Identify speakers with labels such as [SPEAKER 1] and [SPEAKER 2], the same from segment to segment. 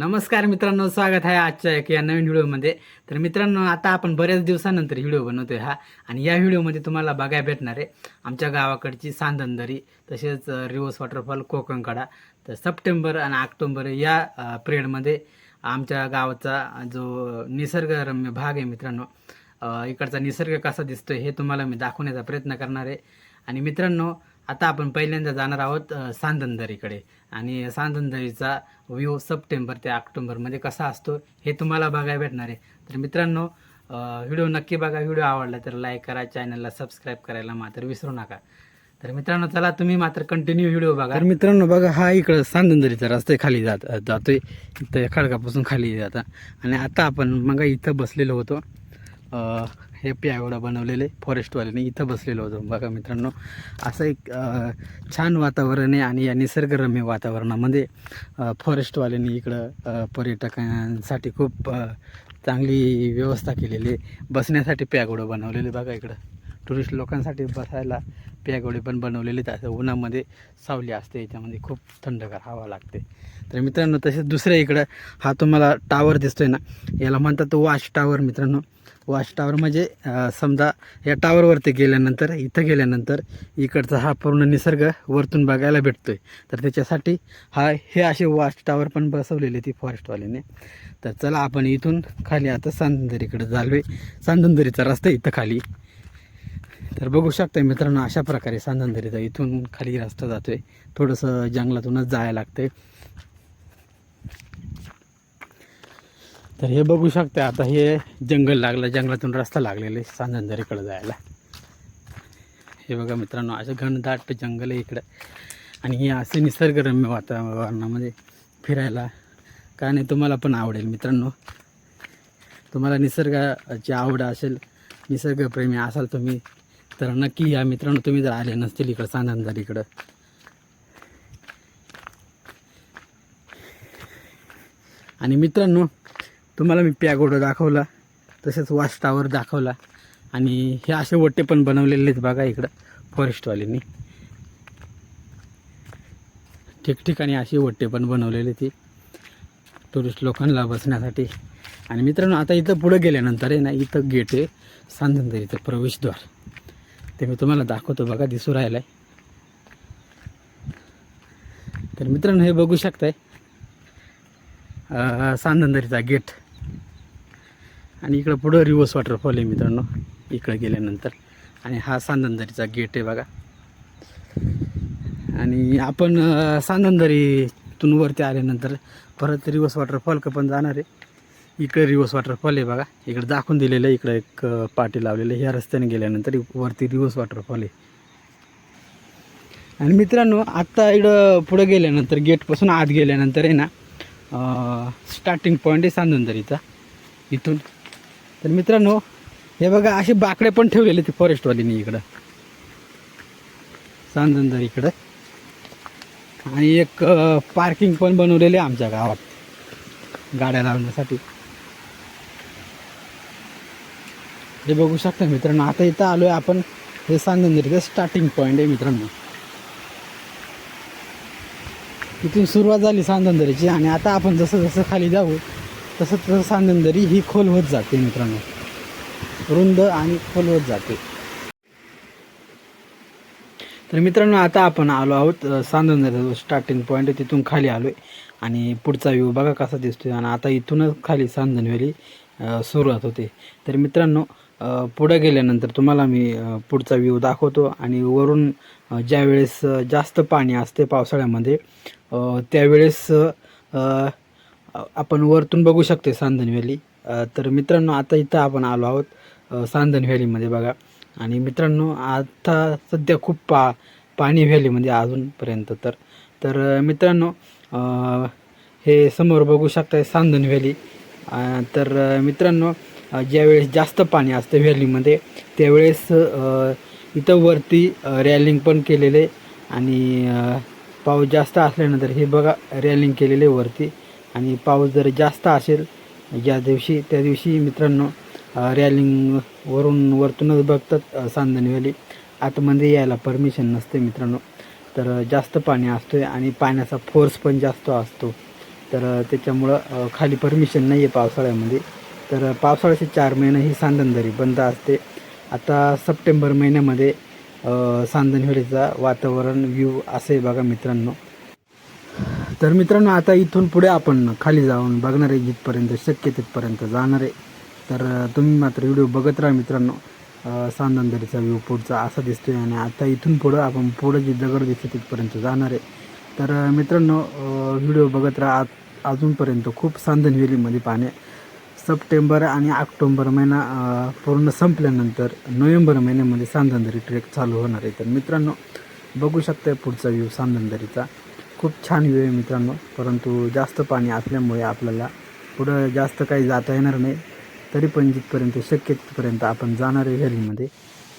[SPEAKER 1] नमस्कार मित्रांनो स्वागत आहे आजच्या एक या नवीन व्हिडिओमध्ये. तर मित्रांनो आता आपण बऱ्याच दिवसानंतर व्हिडिओ आहे हा. आणि या व्हिडिओमध्ये तुम्हाला बघायला भेटणार आहे आमच्या गावाकडची सांदनदरी तसेच रिवर्स वॉटरफॉल कोकणकडा. तर सप्टेंबर आणि ऑक्टोंबर या पिरियडमध्ये आमच्या गावाचा जो निसर्गरम्य भाग आहे मित्रांनो इकडचा निसर्ग कसा दिसतो हे तुम्हाला मी दाखवण्याचा प्रयत्न करणार आहे. आणि मित्रांनो आता आपण पहिल्यांदा जाणार आहोत अ, आणि सांदनदरीचा व्ह्यू सप्टेंबर ते ऑक्टोबरमध्ये कसा असतो हे तुम्हाला बघायला भेटणार आहे. तर मित्रांनो व्हिडिओ नक्की बघा. व्हिडिओ आवडला तर लाईक करा चॅनलला सबस्क्राईब करायला मात्र विसरू नका. तर मित्रांनो चला तुम्ही मात्र कंटिन्यू व्हिडिओ बघा. तर मित्रांनो बघा हा इकडं सांदनदरीचा रस्ता खाली जात जातोय. इथं खडकापासून खाली जाता. आणि आता आपण मग इथं बसलेलो होतो. हे प्यावडा बनवलेले फॉरेस्टवाल्याने इथं बसलेलो होतो. बघा मित्रांनो असं एक छान वातावरण आहे आणि या निसर्गरम्य वातावरणामध्ये अ, फॉरेस्टवाल्यांनी इकडं पर्यटकांसाठी खूप चांगली व्यवस्था केलेली आहे. बसण्यासाठी प्यागोडं बनवलेले बघा इकडं. टुरिस्ट लोकांसाठी बसायला प्यागोडे पण बनवलेले आहेत असं उन्हामध्ये सावली असते याच्यामध्ये खूप थंडगार हवा लागते. तर मित्रांनो तसेच दुसऱ्या इकडं हा तुम्हाला टावर दिसतोय ना याला म्हणतात वॉश टावर मित्रांनो. वॉश टावर म्हणजे समजा या टावरवरती गेल्यानंतर इथं गेल्यानंतर इकडचा हा पूर्ण निसर्ग वरतून बघायला भेटतोय. तर त्याच्यासाठी हा हे असे वॉश टावर पण बसवलेले ती फॉरेस्टवाल्याने तर चला आपण इथून खाली आता सांदनदरीकडे झालोय सांदनदरीचा रस्ता इथं खाली. तर बघू शकता मित्रांनो अशा प्रकारे सांधनदरीचा इथून खाली रस्ता जातोय. थोडंसं जंगलातूनच जायला लागतंय. तर हे बघू शकता आता हे जंगल लागलं जंगलातून रस्ता लागलेला आहे सांदनदरीकडे जायला. हे बघा मित्रांनो असं घनदाट जंगल आहे इकडं. आणि हे असे निसर्गरम्य वातावरणामध्ये फिरायला का नाही तुम्हाला पण आवडेल मित्रांनो. तुम्हाला निसर्गाची आवड असेल निसर्गप्रेमी असाल तुम्ही तर नक्की या मित्रांनो तुम्ही जर आले नसतील इकडं सांदनदरीकडं आणि मित्रांनो तुम्हाला मी प्यागोडं दाखवला तसेच वॉच टावर दाखवला आणि हे असे वट्टे पण बनवलेले आहेत बघा इकडं फॉरेस्टवाल्यांनी ठिकठिकाणी असे वट्टे पण बनवलेले ते टुरिस्ट लोकांना बसण्यासाठी. आणि मित्रांनो आता इथं पुढं गेल्यानंतर आहे ना इथं गेट आहे सांदनदरीचं प्रवेशद्वार. ते मी तुम्हाला दाखवतो बघा दिसू राहिलं आहे तर मित्रांनो हे बघू शकताय अं, गेट. आणि इकडं पुढं रिवर्स वॉटरफॉल आहे मित्रांनो इकडं गेल्यानंतर. आणि हा सांदनदरीचा गेट आहे बघा. आणि आपण अं, वरती आल्यानंतर परत रिवर्स वॉटरफॉल का पण जाणार आहे. इकडे रिवर्स वॉटरफॉल आहे बघा. इकडे दाखवून दिलेलं आहे इकडं एक पाटी लावलेलं आहे. ह्या रस्त्याने गेल्यानंतर वरती रिवर्स वॉटरफॉल आहे. आणि मित्रांनो आत्ता इकडं पुढं गेल्यानंतर गेटपासून आत गेल्यानंतर आहे ना स्टार्टिंग पॉईंट आहे सांदुंदरीचा इथून. तर मित्रांनो हे बघा असे बाकडे पण ठेवलेले ते फॉरेस्टवालीने इकडं. सांदुंदर इकडं. आणि एक पार्किंग पण बनवलेली आहे आमच्या गावात. गाड्या लावण्यासाठी. हे बघू शकता मित्रांनो आता इथं आलो आहे आपण. हे सांदनदरीचं स्टार्टिंग पॉईंट आहे मित्रांनो. इथून सुरुवात झाली सांदनदरीची आणि आता आपण जसं जसं खाली जाऊ तसं तसं सांदनदरी ही खोल होत जाते मित्रांनो. रुंद आणि खोल होत जाते. तर मित्रांनो आता आपण आलो आहोत अ, स्टार्टिंग पॉईंट आहे तिथून खाली आलो आहे आणि पुढचा व्ह्यू बघा कसा दिसतोय. आणि आता इथूनच खाली सांदन सुरुवात होते. तर मित्रांनो पुढं गेल्यानंतर तुम्हाला मी पुढचा व्ह्यू दाखवतो आणि वरून ज्यावेळेस जास्त पाणी असते पावसाळ्यामध्ये त्यावेळेस आपण वरतून बघू शकतो सांदन व्हॅली. तर मित्रांनो आता इथं आपण आलो आहोत अ, सांदन व्हॅलीमध्ये बघा. आणि मित्रांनो आता सध्या खूप पा पाणी व्हॅलीमध्ये अजूनपर्यंत तर तर मित्रांनो हे समोर बघू शकताय सांदन व्हॅली. तर मित्रांनो ज्यावेळेस जास्त पाणी असतं व्हॅलीमध्ये त्यावेळेस इथं वरती रॅलिंग पण केलेले आणि पाऊस जास्त असल्यानंतर हे बघा रॅलिंग केलेले वरती आणि पाऊस जर जास्त असेल ज्या दिवशी त्या दिवशी मित्रांनो रॅलिंग वरून वरतूनच बघतात अ, व्हॅली आतमध्ये यायला परमिशन नसते मित्रांनो. तर जास्त पाणी असतो आहे आणि पाण्याचा फोर्स पण जास्त असतो. तर त्याच्यामुळं खाली परमिशन नाही आहे पावसाळ्यामध्ये. तर पावसाळ्याचे चार महिने ही सांदनदरी बंद असते. आता सप्टेंबर महिन्यामध्ये अ, वातावरण व्ह्यू असे बघा मित्रांनो. तर मित्रांनो आता इथून पुढे आपण खाली जाऊन बघणार आहे जिथपर्यंत शक्य तिथपर्यंत जाणार आहे. तर तुम्ही मात्र व्हिडिओ बघत राहा मित्रांनो. अ, सांदनदरीचा व्ह्यू पुढचा असा दिसतोय आणि आता इथून पुढं आपण पुढं जी दगड दिसते तिथपर्यंत जाणार आहे. तर मित्रांनो व्हिडिओ बघत राहा. आ- अजूनपर्यंत खूप सांदनवेलीमध्ये पाणी आहे. सप्टेंबर आणि ऑक्टोंबर महिना पूर्ण संपल्यानंतर नोव्हेंबर महिन्यामध्ये सांदनदरी ट्रेक चालू होणार आहे. तर मित्रांनो बघू शकता पुढचा व्ह्यू सांदनदरीचा खूप छान व्ह्यू आहे मित्रांनो परंतु जास्त पाणी असल्यामुळे आपल्याला पुढं जास्त काही जाता येणार नाही. तरी पण जिथपर्यंत शक्य तिथपर्यंत आपण जाणार आहे व्हॅलीमध्ये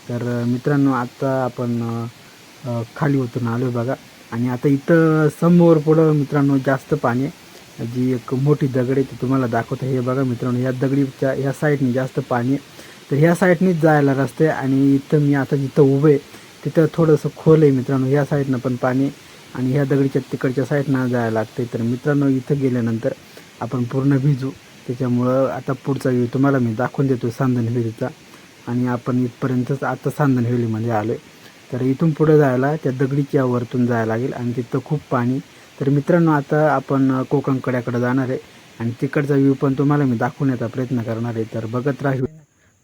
[SPEAKER 1] तर मित्रांनो आता आपण खाली उतरून आलो बघा. आणि आता इथं समोर पुढं मित्रांनो जास्त पाणी आहे. जी एक मोठी दगड आहे ती तुम्हाला दाखवतो. हे बघा मित्रांनो ह्या दगडीच्या ह्या साईडने जास्त पाणी आहे. तर ह्या साईडनीच जायला रस्ते आणि इथं मी आता जिथं उभं आहे तिथं थोडंसं खोल आहे मित्रांनो. ह्या साईडनं पण पाणी आणि ह्या दगडीच्या तिकडच्या साईडनं जायला लागते तर मित्रांनो इथं गेल्यानंतर आपण पूर्ण भिजू त्याच्यामुळं आता पुढचा व्ह्यू तुम्हाला मी दाखवून देतो सांदन आणि आपण इथपर्यंतच आता सांदन आलो आहे तर इथून पुढे जायला त्या दगडीच्या वरतून जायला लागेल आणि तिथं खूप पाणी तर मित्रांनो आता आपण कोकण कड्याकडे जाणार आहे आणि तिकडचा व्ह्यू पण तुम्हाला मी दाखवण्याचा प्रयत्न करणार आहे. तर बघत राहू.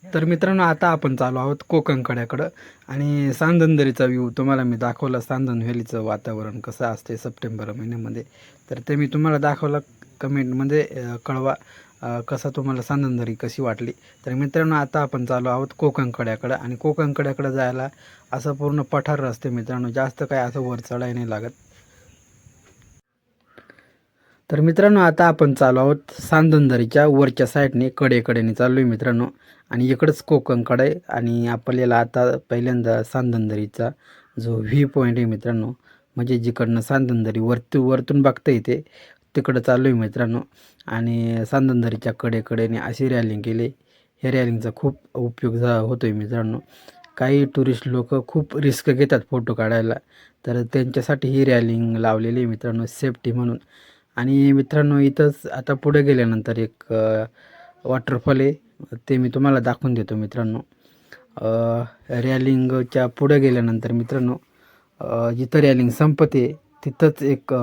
[SPEAKER 1] तर मित्रांनो आता आपण चालू आहोत कोकण कड्याकडं आणि सांदनदरीचा व्ह्यू तुम्हाला मी दाखवला. सांदन व्हॅलीचं वातावरण कसं असते सप्टेंबर महिन्यामध्ये. तर ते मी तुम्हाला दाखवलं. कमेंटमध्ये कळवा कसा तुम्हाला सांदनदरी कशी वाटली. तर मित्रांनो आता आपण चालू आहोत कोकण कड्याकडं आणि कोकण कड्याकडं जायला असं पूर्ण पठार रस्ते मित्रांनो जास्त काय असं वर चढाय नाही लागत. तर मित्रांनो आता आपण चालू आहोत सांदनदरीच्या वरच्या साईडने कडेकडेने चाललो आहे मित्रांनो. आणि इकडंच कोकणकडे आहे आणि आपल्याला आता पहिल्यांदा सांदनदरीचा जो व्ह्यू पॉईंट आहे मित्रांनो म्हणजे जिकडनं सांदनदरी वरतू वरतून बघता येते तिकडं चाललो आहे मित्रांनो. आणि सांदनदरीच्या कडेकडेने अशी रॅलिंग केली. ह्या रॅलिंगचा खूप उपयोग झा होतो आहे मित्रांनो. काही टुरिस्ट लोक खूप रिस्क घेतात फोटो काढायला. तर त्यांच्यासाठी ही रॅलिंग लावलेली आहे मित्रांनो सेफ्टी म्हणून. आणि मित्रांनो इथंच आता पुढे गेल्यानंतर एक वॉटरफॉल आहे. ते मी तुम्हाला दाखवून देतो मित्रांनो. रॅलिंगच्या पुढे गेल्यानंतर मित्रांनो जिथं रॅलिंग संपते तिथंच एक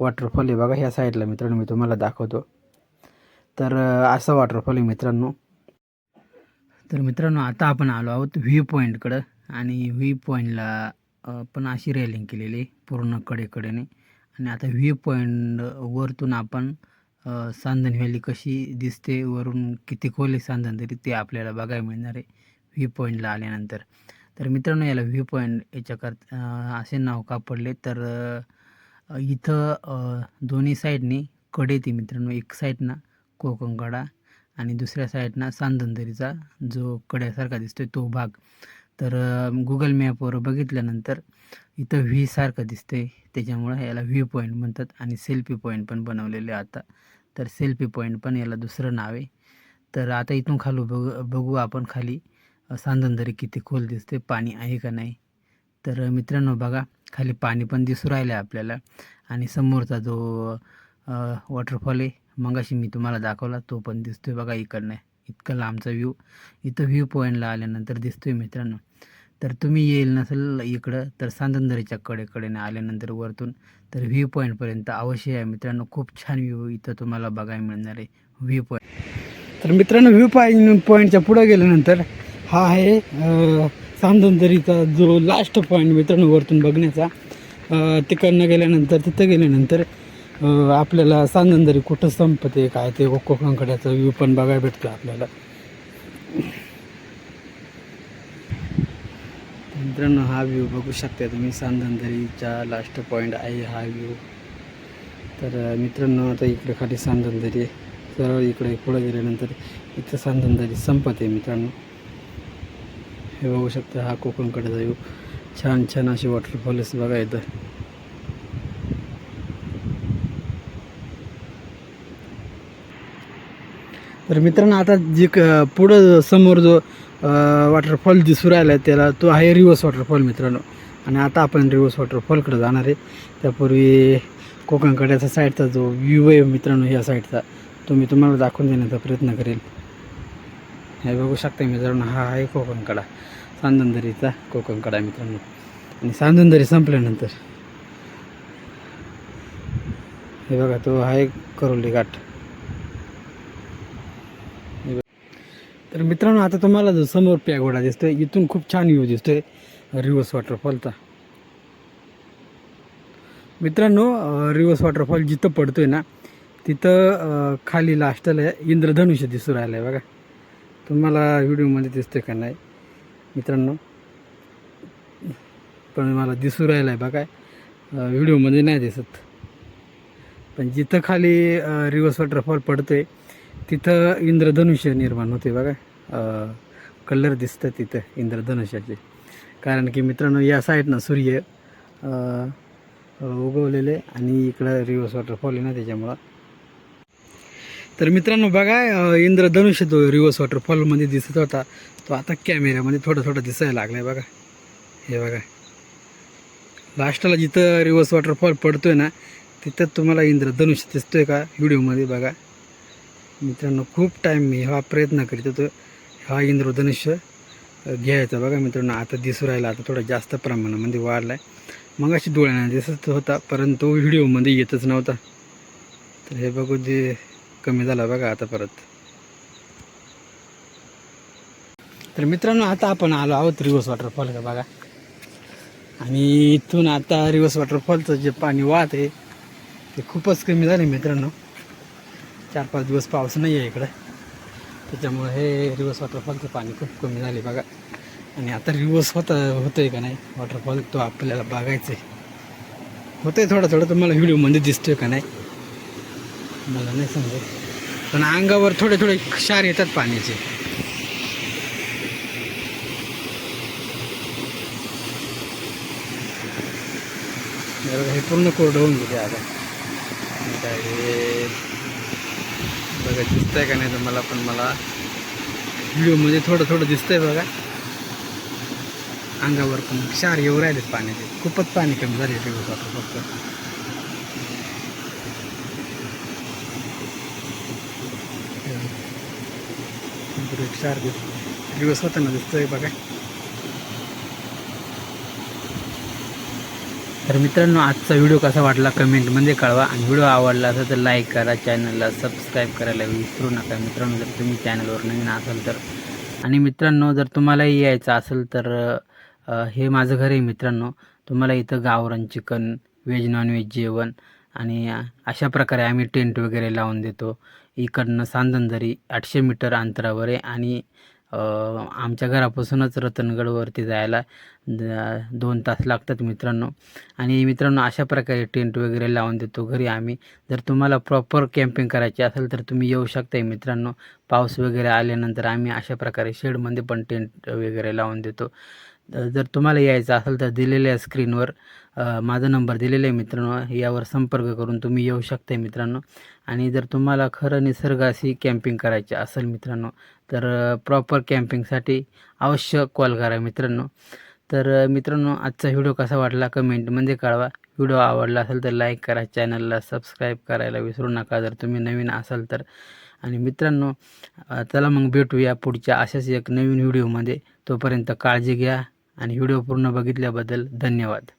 [SPEAKER 1] वॉटरफॉल आहे बघा ह्या साईडला मित्रांनो मी तुम्हाला दाखवतो. तर असा वॉटरफॉल आहे मित्रांनो. तर मित्रांनो आता आपण आलो आहोत व्ह्यू पॉईंटकडं आणि व्ह्यू पॉईंटला पण अशी रेलिंग केलेली आहे पूर्ण कडेकडेने. आणि आता व्ह्यू पॉईंट वरतून आपण सांधन व्हॅली कशी दिसते वरून किती खोली सांधन तरी ते आपल्याला बघायला मिळणार आहे व्ह्यू पॉईंटला आल्यानंतर. तर मित्रांनो याला व्ह्यू पॉईंट याच्याकर असे नाव का पडले तर इथं दोन्ही साईडनी कडे ती मित्रांनो. एक साईडनं कोकण कडा आणि दुसऱ्या साईडनं सांदनदरीचा जो कड्यासारखा दिसतोय तो भाग. तर गुगल मॅपवर बघितल्यानंतर इथं व्ही सारखं दिसतंय. त्याच्यामुळं याला व्ह्यू पॉईंट म्हणतात आणि सेल्फी पॉईंट पण बनवलेले आता. तर सेल्फी पॉईंट पण याला दुसरं नाव आहे. तर आता इथून खालू बघ बघू आपण खाली अ, सांदनदरी किती खोल दिसते पाणी आहे का नाही. तर मित्रांनो बघा खाली पाणी पण दिसू राहिलं आहे आपल्याला. आणि समोरचा जो वॉटरफॉल आहे मगाशी मी तुम्हाला दाखवला तो पण दिसतोय बघा इकडनं. इतकं लांबचा व्ह्यू इथं व्ह्यू पॉईंटला आल्यानंतर दिसतोय मित्रांनो. तर तुम्ही येईल नसेल इकडं तर सांदनदरीच्या कडेकडेने आल्यानंतर वरतून तर व्ह्यू पॉईंटपर्यंत अवश्य आहे मित्रांनो. खूप छान व्ह्यू इथं तुम्हाला बघायला मिळणार आहे. व्ह्यू पॉईंट तर मित्रांनो व्ह्यू पॉईंट पॉईंटच्या पुढं गेल्यानंतर हा आहे अ, सांदनदरीचा जो लास्ट पॉईंट मित्रांनो वरतून बघण्याचा तिकडनं गेल्यानंतर तिथं गेल्यानंतर आपल्याला सांदनदरी कुठं संपते काय ते कोकणकड्याचा व्ह्यू पण बघायला भेटतो आपल्याला. मित्रांनो हा व्ह्यू बघू शकता तुम्ही. सांदनदरीचा लास्ट पॉईंट आहे हा व्ह्यू तर मित्रांनो आता इकडे खाली सांदनदरी आहे. सरळ इकडे पुढे गेल्यानंतर इथं सांदनदरी संपत आहे मित्रांनो. हे बघू शकता हा कोकणकडे जाऊ. छान छान असे वॉटरफॉल्स बघा इथं. तर मित्रांनो आता जे क- पुढं समोर जो वॉटरफॉल दिसू राहिला आहे त्याला तो आहे रिवर्स वॉटरफॉल मित्रांनो. आणि आता आपण रिवर्स वॉटरफॉलकडे जाणार आहे. त्यापूर्वी कोकणकड्याचा साईडचा जो व्ह्यू आहे मित्रांनो ह्या साईडचा तो मी तुम्हाला दाखवून देण्याचा प्रयत्न करेल. हे बघू शकता मित्रांनो हा आहे कोकणकडा. सांदनदरीचा मित्रांनो. आणि सांदनदरी संपल्यानंतर हे बघा तो आहे करोली घाट हे बघा. तर मित्रांनो आता तुम्हाला जो समोर पॅगोडा दिसतोय इथून खूप छान व्ह्यू दिसतोय. रिव्हर्स वॉटरफॉलचा मित्रांनो रिव्हर्स वॉटरफॉल जिथं पडतोय ना तिथं खाली लास्टला इंद्रधनुष्य दिसू राहिलं आहे बघा. तुम्हाला व्हिडिओमध्ये दिसतोय का नाही? मित्रांनो पण मला दिसू राहिलं आहे बघा व्हिडिओमध्ये नाही दिसत. पण जिथं खाली रिव्हर्स वॉटरफॉल पडतोय तिथं इंद्रधनुष्य निर्माण होते बघा. कलर दिसतं तिथं इंद्रधनुष्याचे. कारण की मित्रांनो या साईडनं सूर्य उगवलेले आणि इकडं रिव्हर्स वॉटरफॉल आहे ना त्याच्यामुळं. तर मित्रांनो बघा इंद्रधनुष्य तो रिव्हर्स वॉटरफॉलमध्ये दिसत होता तो आता कॅमेऱ्यामध्ये थोडं थोडं दिसायला लागला आहे बघा. हे बघा. लास्टला जिथं रिव्हर्स वॉटरफॉल पडतोय ना तिथं तुम्हाला इंद्रधनुष्य दिसतोय का? व्हिडिओमध्ये बघा. मित्रांनो खूप टाईम मी हा प्रयत्न करीत होतो. हा इंद्रधनुष्य घ्यायचा. बघा मित्रांनो आता दिसू राहिला आता थोडा जास्त प्रमाणामध्ये वाढला आहे मग अशी डोळ्याने दिसत होता परंतु व्हिडिओमध्ये येतच नव्हता. तर हे बघू जे कमी झाला बघा आता परत. तर मित्रांनो आता आपण आलो आहोत रिव्हर्स वॉटरफॉल का बघा. आणि इथून आता रिव्हर्स वॉटरफॉलचं जे पाणी वाहत आहे ते खूपच कमी झाले मित्रांनो. चार पाच दिवस पाऊस नाही आहे इकडं. त्याच्यामुळे हे रिव्हर्स वॉटरफॉलचं पाणी खूप कमी झाले बघा. आणि आता रिव्हर्स होता होतं आहे का नाही? वॉटरफॉल तो आपल्याला बघायचं आहे होतं आहे थोडं थोडं तुम्हाला व्हिडिओमध्ये दिसतोय का नाही? मला नाही समजत. पण अंगावर थोडे थोडे क्षार येतात पाण्याचे. हे पूर्ण कोरडं होऊन गेले आता. हे? बघा दिसतंय का नाही तर मला पण मला व्हिडिओमध्ये थोडं थोडं दिसतंय बघा. अंगावर पण क्षार येऊ राहिलेत पाण्याचे खूपच पाणी कमी झाले दिवस आता फक्त. क्षार दिसत दिवस होताना दिसतोय बघा. तर मित्रांनो आजचा व्हिडिओ कसा वाटला कमेंटमध्ये कळवा. आणि व्हिडिओ आवडला असेल तर लाईक करा चॅनलला सबस्क्राईब करायला विसरू नका. मित्रांनो जर तुम्ही चॅनलवर नवीन असाल तर. आणि मित्रांनो जर तुम्हालाही यायचं असेल तर हे माझं घर आहे मित्रांनो. तुम्हाला इथं गावरान चिकन व्हेज नॉनव्हेज जेवण. आणि अशा प्रकारे आम्ही टेंट वगैरे लावून देतो. इकडनं सांदनदरी आठशे मीटर अंतरावर आहे. आणि आमच्या घरापासूनच रतनगडवरती जायला दोन तास लागतात मित्रांनो. आणि मित्रांनो अशा प्रकारे टेंट वगैरे लावून देतो घरी आम्ही. जर तुम्हाला प्रॉपर कॅम्पिंग करायची असेल तर तुम्ही येऊ शकताय मित्रांनो. पाऊस वगैरे आल्यानंतर आम्ही अशा प्रकारे शेडमध्ये पण टेंट वगैरे लावून देतो. जर तुम्हाला यायचं असेल तर दिलेल्या स्क्रीनवर माझा नंबर दिलेला आहे मित्रांनो. यावर संपर्क करून तुम्ही येऊ शकता मित्रांनो. आणि जर तुम्हाला खरं निसर्गाशी कॅम्पिंग करायची असेल मित्रांनो तर प्रॉपर कॅम्पिंगसाठी अवश्य कॉल करा मित्रांनो. तर मित्रांनो आजचा व्हिडिओ कसा वाटला कमेंटमध्ये कळवा. व्हिडिओ आवडला असेल तर लाईक करा चॅनलला सबस्क्राईब करायला विसरू नका जर तुम्ही नवीन असाल तर. आणि मित्रांनो चला मग भेटूया पुढच्या अशाच एक नवीन व्हिडिओमध्ये तोपर्यंत काळजी घ्या आणि व्हिडिओ पूर्ण बघितल्याबद्दल धन्यवाद.